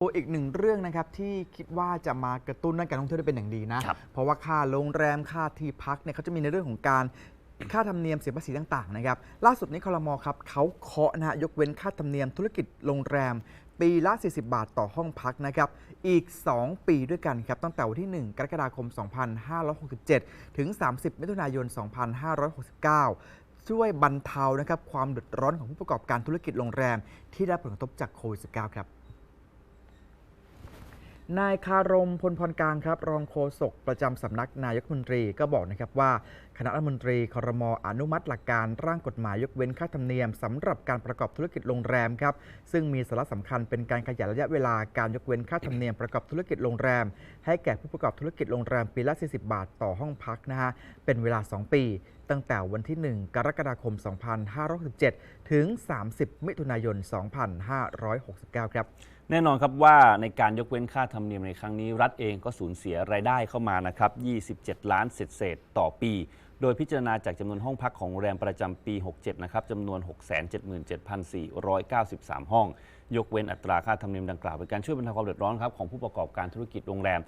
อีกหนึ่งเรื่องนะครับที่คิดว่าจะมากระตุ้นด้านการท่องเที่ยวได้เป็นอย่างดีนะ เพราะว่าค่าโรงแรมค่าที่พักเนี่ยเขาจะมีในเรื่องของการค่าธรรมเนียมเสียภาษีต่างๆนะครับล่าสุดนี้คลมครับเขาเคาะนะฮะยกเว้นค่าธรรมเนียมธุรกิจโรงแรม ปีละ 40 บาทต่อห้องพักนะครับอีก 2 ปีด้วยกันครับตั้งแต่วันที่ 1 กรกฎาคม 2567 ถึง 30 มิถุนายน 2569ช่วยบรรเทานะครับความเดือดร้อนของผู้ประกอบการธุรกิจโรงแรม ที่ได้ผลกระทบจากโควิด -19 ครับ นายคารมพลพรกลางครับ รองโฆษกประจำสำนักนายกรัฐมนตรีก็บอกนะครับว่า คณะรัฐมนตรีคอรมออนุมัติหลักการร่างกฎหมายยกเว้นค่าธรรมเนียมสำหรับการประกอบธุรกิจโรงแรมครับซึ่งมีสาระสำคัญเป็นการขยายระยะเวลาการยกเว้นค่าธรรมเนียมประกอบธุรกิจโรงแรม ให้แก่ผู้ประกอบธุรกิจโรงแรมปีละ 40 บาท ต่อห้องพักนะฮะเป็นเวลา 2 ปี ตั้งแต่วันที่ 1 กรกฎาคม 2567 ถึง 30 มิถุนายน 2569 ครับ แน่นอนครับว่าในการยกเว้นค่าธรรมเนียมในครั้งนี้ รัฐเองก็สูญเสียรายได้เข้ามานะครับ 27 ล้านเศษเศษต่อปี โดยพิจารณาจากจำนวนห้องพักของโรงแรมประจำปี 67 นะครับจำนวน 677,493 ห้อง ยกเว้นอัตราค่าธรรมเนียมดังกล่าวเป็นการช่วยบรรเทาความเดือดร้อนครับของผู้ประกอบการธุรกิจโรงแรม